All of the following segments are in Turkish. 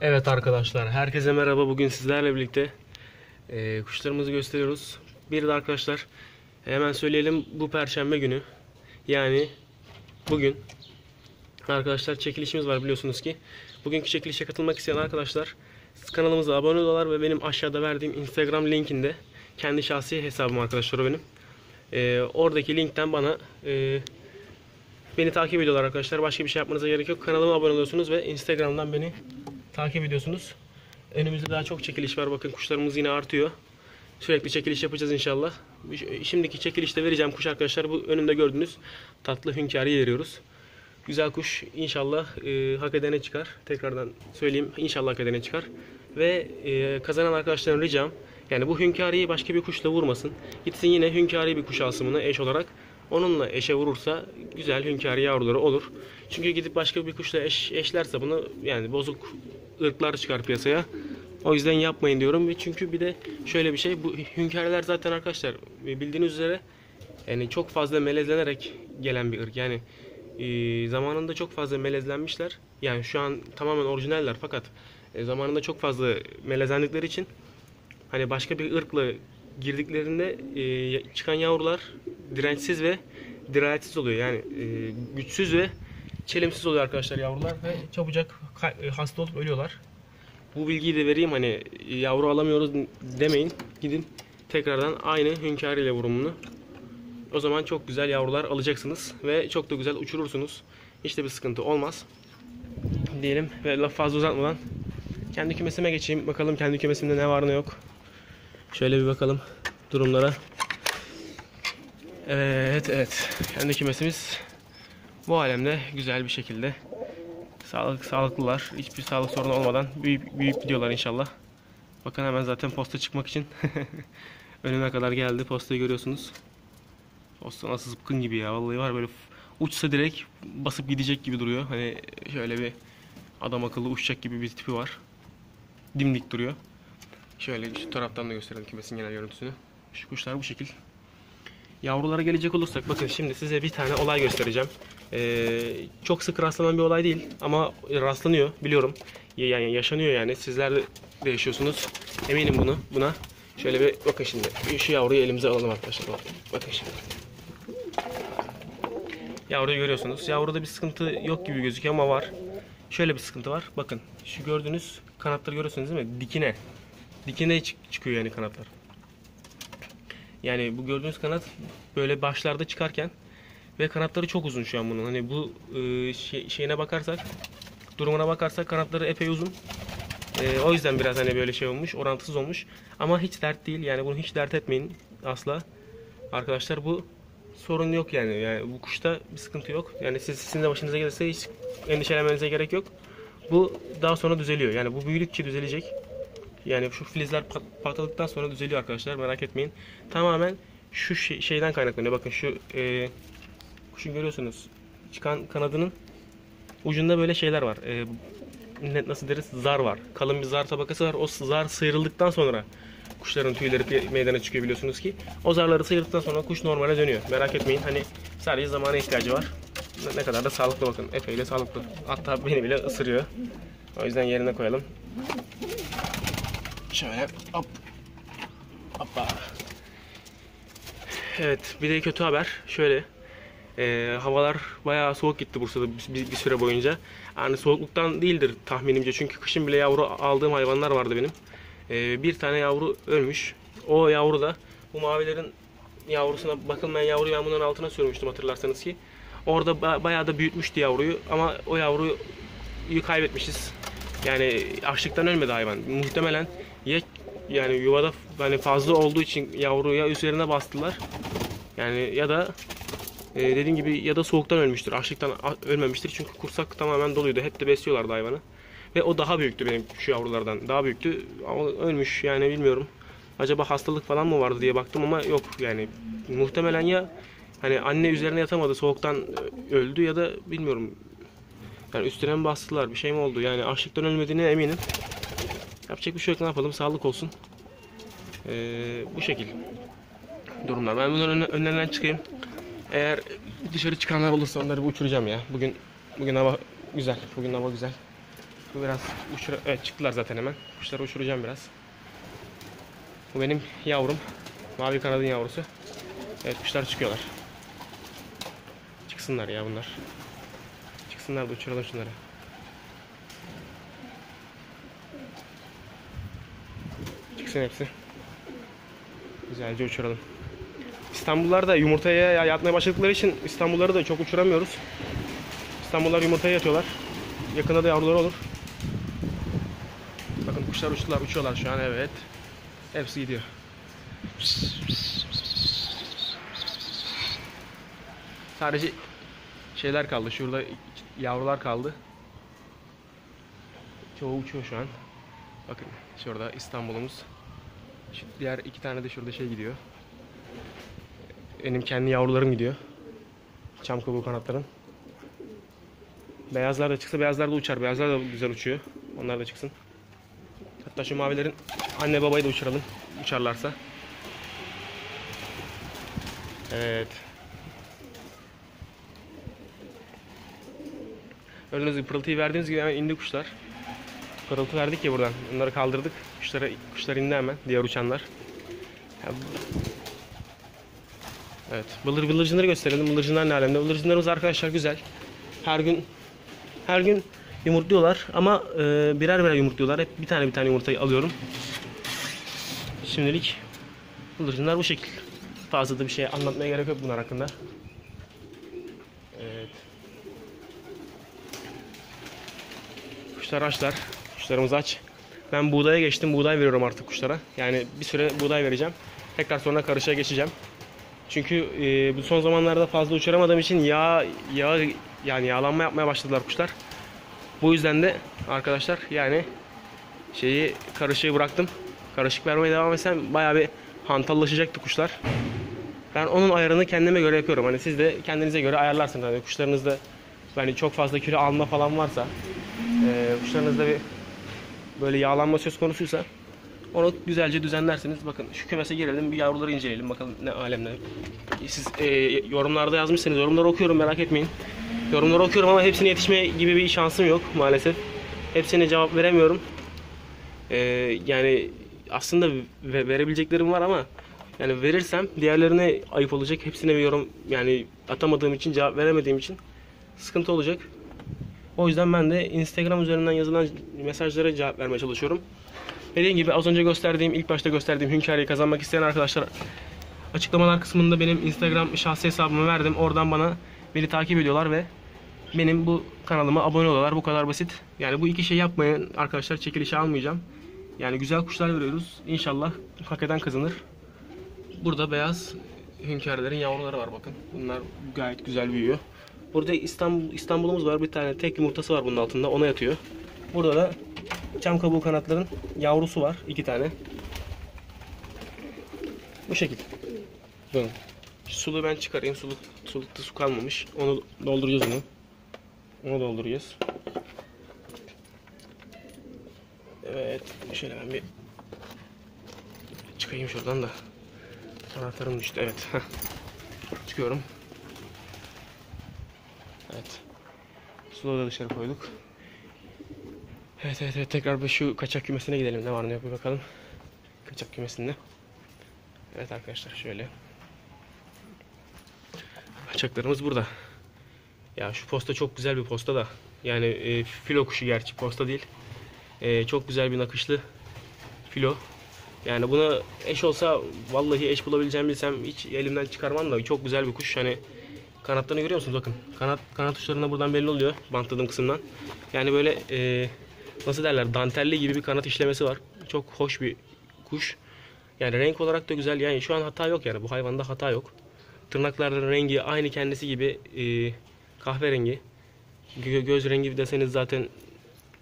Evet arkadaşlar, herkese merhaba. Bugün sizlerle birlikte e, kuşlarımızı gösteriyoruz. Bir de arkadaşlar, hemen söyleyelim bu perşembe günü, yani bugün arkadaşlar çekilişimiz var biliyorsunuz ki. Bugünkü çekilişe katılmak isteyen arkadaşlar kanalımıza abone olurlar ve benim aşağıda verdiğim Instagram linkinde kendi şahsi hesabım arkadaşlar o benim. E, oradaki linkten bana e, beni takip ediyorlar arkadaşlar. Başka bir şey yapmanıza gerek yok. Kanalıma abone oluyorsunuz ve Instagram'dan beni takip ediyorsunuz. Önümüzde daha çok çekiliş var. Bakın kuşlarımız yine artıyor. Sürekli çekiliş yapacağız inşallah. Şimdiki çekilişte vereceğim kuş arkadaşlar. Bu önümde gördüğünüz tatlı hünkârı veriyoruz. Güzel kuş inşallah e, hak edene çıkar. Tekrardan söyleyeyim inşallah hak edene çıkar. Ve e, kazanan arkadaşlarım ricam yani bu hünkâriyi başka bir kuşla vurmasın. Gitsin yine hünkâri bir kuş alsın buna eş olarak. Onunla eşe vurursa güzel hünkâri yavruları olur. Çünkü gidip başka bir kuşla eş, eşlerse bunu yani bozuk ırklar çıkar piyasaya. O yüzden yapmayın diyorum ve çünkü bir de şöyle bir şey bu hünkârlar zaten arkadaşlar bildiğiniz üzere yani çok fazla melezlenerek gelen bir ırk. Yani e, zamanında çok fazla melezlenmişler. Yani şu an tamamen orijinaller fakat e, zamanında çok fazla melezlendikleri için hani başka bir ırkla girdiklerinde e, çıkan yavrular dirençsiz ve dirayetsiz oluyor. Yani e, güçsüz ve çelimsiz oluyor arkadaşlar yavrular ve çabucak e, hasta olup ölüyorlar. Bu bilgiyi de vereyim hani yavru alamıyoruz demeyin. Gidin tekrardan aynı hünkâr ile vurumunu. O zaman çok güzel yavrular alacaksınız ve çok da güzel uçurursunuz. Hiç de bir sıkıntı olmaz. Diyelim ve laf fazla uzatmadan kendi kümesime geçeyim. Bakalım kendi kümesimde ne var ne yok. Şöyle bir bakalım durumlara. Evet evet. Kendi kümesimiz bu alemde güzel bir şekilde sağlık sağlıklılar. Hiçbir sağlık sorunu olmadan büyük büyük gidiyorlar inşallah. Bakın hemen zaten posta çıkmak için önüme kadar geldi. Postayı görüyorsunuz. Posta nasıl zıpkın gibi ya. Vallahi var böyle uçsa direkt basıp gidecek gibi duruyor. Hani şöyle bir adam akıllı uçacak gibi bir tipi var. Dimdik duruyor. Şöyle şu taraftan da gösterelim kümesin genel görüntüsünü. Şu kuşlar bu şekil. Yavrulara gelecek olursak bakın şimdi size bir tane olay göstereceğim. Ee, çok sık rastlanan bir olay değil ama rastlanıyor biliyorum. Yani yaşanıyor yani. Sizler de yaşıyorsunuz. Eminim bunu buna. Şöyle bir bakın şimdi. Şu yavruyu elimize alalım arkadaşlar. Bakın şimdi. Yavruyu görüyorsunuz. Yavruda bir sıkıntı yok gibi gözüküyor ama var. Şöyle bir sıkıntı var. Bakın şu gördüğünüz kanatları görüyorsunuz değil mi? Dikine. Dikine çıkıyor yani kanatlar. Yani bu gördüğünüz kanat böyle başlarda çıkarken ve kanatları çok uzun şu an bunun. Hani bu e, şey, şeyine bakarsak, durumuna bakarsak kanatları epey uzun. E, o yüzden biraz hani böyle şey olmuş, orantısız olmuş. Ama hiç dert değil. Yani bunu hiç dert etmeyin asla. Arkadaşlar bu sorun yok yani. Yani bu kuşta bir sıkıntı yok. Yani siz sizin de başınıza gelirse hiç endişelenmenize gerek yok. Bu daha sonra düzeliyor. Yani bu büyüdükçe düzelecek. Yani şu filizler pat patladıktan sonra düzeliyor arkadaşlar. Merak etmeyin. Tamamen şu şey, şeyden kaynaklanıyor. Bakın şu e, kuşun görüyorsunuz. Çıkan kanadının ucunda böyle şeyler var. E, nasıl deriz? Zar var. Kalın bir zar tabakası var. O zar sıyrıldıktan sonra kuşların tüyleri meydana çıkıyor biliyorsunuz ki. O zarları sıyırdıktan sonra kuş normale dönüyor. Merak etmeyin. Hani sadece zamana ihtiyacı var. Ne kadar da sağlıklı bakın. Epey de sağlıklı. Hatta beni bile ısırıyor. O yüzden yerine koyalım. Şöyle hop. Hoppa. Evet bir de kötü haber. Şöyle. E, havalar bayağı soğuk gitti Bursa'da bir, bir süre boyunca. Yani soğukluktan değildir tahminimce. Çünkü kışın bile yavru aldığım hayvanlar vardı benim. E, bir tane yavru ölmüş. O yavru da bu mavilerin yavrusuna bakılmayan yavruyu ben bunun altına sürmüştüm hatırlarsanız ki. Orada bayağı da büyütmüştü yavruyu ama o yavruyu kaybetmişiz. Yani açlıktan ölmedi hayvan. Muhtemelen ya yani yuvada hani fazla olduğu için yavruya üzerine bastılar. Yani ya da e, dediğim gibi ya da soğuktan ölmüştür. Açlıktan ölmemiştir. Çünkü kursak tamamen doluydu. Hep de besliyorlardı hayvanı. Ve o daha büyüktü benim şu yavrulardan. Daha büyüktü. Ama ölmüş yani bilmiyorum. Acaba hastalık falan mı vardı diye baktım ama yok yani. Muhtemelen ya hani anne üzerine yatamadı soğuktan öldü ya da bilmiyorum. Yani üstüne mi bastılar bir şey mi oldu? Yani açlıktan ölmediğine eminim. Yapacak bir şey yok ne yapalım sağlık olsun. Ee, bu şekil durumlar. Ben bunların önlerinden çıkayım. Eğer dışarı çıkanlar olursa onları bir uçuracağım ya. Bugün bugün hava güzel. Bugün hava güzel. Bu biraz uçura... Evet çıktılar zaten hemen. Kuşları uçuracağım biraz. Bu benim yavrum. Mavi kanadın yavrusu. Evet kuşlar çıkıyorlar. Çıksınlar ya bunlar. Çıksınlar da uçuralım şunları. Çıksın hepsi. Güzelce uçuralım. İstanbullarda yumurtaya yatmaya başladıkları için İstanbulları da çok uçuramıyoruz. İstanbullar yumurtaya yatıyorlar. Yakında da yavruları olur. Bakın kuşlar uçtular, uçuyorlar şu an evet. Hepsi gidiyor. Sadece şeyler kaldı. Şurada yavrular kaldı. Çoğu uçuyor şu an. Bakın şurada İstanbul'umuz. Diğer iki tane de şurada şey gidiyor. Benim kendi yavrularım gidiyor. Çam kabuğu kanatların. Beyazlar da çıksa beyazlar da uçar. Beyazlar da güzel uçuyor. Onlar da çıksın. Hatta şu mavilerin anne babayı da uçuralım. Uçarlarsa. Evet. Gördüğünüz gibi pırıltıyı verdiğiniz gibi hemen indi kuşlar. Pırıltı verdik ya buradan. Onları kaldırdık. Kuşlara, kuşlar indi hemen. Diğer uçanlar. Ya bu- Evet. Bılır bıldırcınları gösterelim. Bıldırcınlar ne alemde? Bıldırcınlarımız arkadaşlar güzel. Her gün her gün yumurtluyorlar ama e, birer birer yumurtluyorlar. Hep bir tane bir tane yumurtayı alıyorum. Şimdilik bıldırcınlar bu şekil. Fazla da bir şey anlatmaya gerek yok bunlar hakkında. Evet. Kuşlar açlar. Kuşlarımız aç. Ben buğdaya geçtim. Buğday veriyorum artık kuşlara. Yani bir süre buğday vereceğim. Tekrar sonra karışığa geçeceğim. Çünkü e, bu son zamanlarda fazla uçuramadığım için yağ, yağ yani yağlanma yapmaya başladılar kuşlar. Bu yüzden de arkadaşlar yani şeyi karışığı bıraktım. Karışık vermeye devam etsem bayağı bir hantallaşacaktı kuşlar. Ben onun ayarını kendime göre yapıyorum. Hani siz de kendinize göre ayarlarsınız. Hani kuşlarınızda hani çok fazla kilo alma falan varsa e, kuşlarınızda bir böyle yağlanma söz konusuysa onu güzelce düzenlersiniz. Bakın şu kümese girelim bir yavruları inceleyelim bakalım ne alemde. Siz e, yorumlarda yazmışsınız. Yorumları okuyorum merak etmeyin. Yorumları okuyorum ama hepsine yetişme gibi bir şansım yok maalesef. Hepsine cevap veremiyorum. E, yani aslında ve- verebileceklerim var ama yani verirsem diğerlerine ayıp olacak. Hepsine bir yorum yani atamadığım için cevap veremediğim için sıkıntı olacak. O yüzden ben de Instagram üzerinden yazılan mesajlara cevap vermeye çalışıyorum. Dediğim gibi az önce gösterdiğim, ilk başta gösterdiğim hünkârıyı kazanmak isteyen arkadaşlar açıklamalar kısmında benim Instagram şahsi hesabımı verdim. Oradan bana beni takip ediyorlar ve benim bu kanalıma abone oluyorlar. Bu kadar basit. Yani bu iki şey yapmayın arkadaşlar çekilişe almayacağım. Yani güzel kuşlar veriyoruz. İnşallah hak eden kazanır. Burada beyaz hünkârlerin yavruları var bakın. Bunlar gayet güzel büyüyor. Burada İstanbul İstanbul'umuz var. Bir tane tek yumurtası var bunun altında. Ona yatıyor. Burada da çam kabuğu kanatların yavrusu var. iki tane. Bu şekilde. Bakın. Şu suluğu ben çıkarayım. Suluk, sulukta su kalmamış. Onu dolduracağız onu. Onu dolduracağız. Evet. Şöyle ben bir çıkayım şuradan da. Anahtarım düştü. Evet. Çıkıyorum. Evet. Suluğu da dışarı koyduk. Evet evet evet tekrar bir şu kaçak kümesine gidelim. Ne var ne yok bir bakalım. Kaçak kümesinde. Evet arkadaşlar şöyle. Kaçaklarımız burada. Ya şu posta çok güzel bir posta da. Yani e, filo kuşu gerçi posta değil. E, çok güzel bir nakışlı filo. Yani buna eş olsa vallahi eş bulabileceğimi bilsem hiç elimden çıkarmam da çok güzel bir kuş. Hani kanatlarını görüyor musunuz? Bakın kanat kanat uçlarında buradan belli oluyor bantladığım kısımdan. Yani böyle e, nasıl derler dantelli gibi bir kanat işlemesi var. Çok hoş bir kuş. Yani renk olarak da güzel. Yani şu an hata yok yani bu hayvanda hata yok. Tırnaklarının rengi aynı kendisi gibi e, kahverengi. Gö- göz rengi deseniz zaten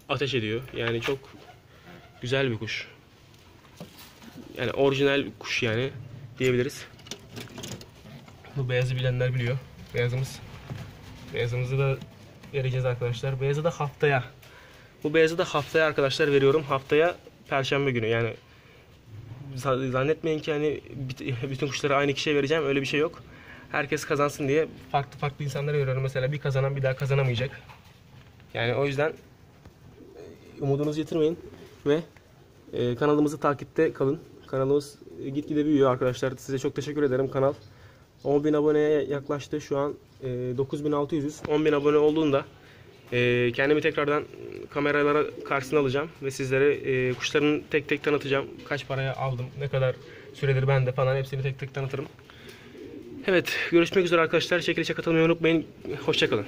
ateş ediyor. Yani çok güzel bir kuş. Yani orijinal kuş yani diyebiliriz. Bu beyazı bilenler biliyor. Beyazımız. Beyazımızı da vereceğiz arkadaşlar. Beyazı da haftaya. Bu beyazı da haftaya arkadaşlar veriyorum. Haftaya perşembe günü yani za- zannetmeyin ki hani bütün kuşları aynı kişiye vereceğim. Öyle bir şey yok. Herkes kazansın diye farklı farklı insanlara veriyorum. Mesela bir kazanan bir daha kazanamayacak. Yani o yüzden umudunuzu yitirmeyin ve e, kanalımızı takipte kalın. Kanalımız e, gitgide büyüyor arkadaşlar. Size çok teşekkür ederim. Kanal 10.000 aboneye yaklaştı. Şu an e, 9600'üz. 10.000 abone olduğunda e, kendimi tekrardan kameralara karşısına alacağım ve sizlere e, kuşların tek tek tanıtacağım. Kaç paraya aldım, ne kadar süredir bende falan hepsini tek tek tanıtırım. Evet, görüşmek üzere arkadaşlar. Çekilişe katılmayı unutmayın. Hoşçakalın.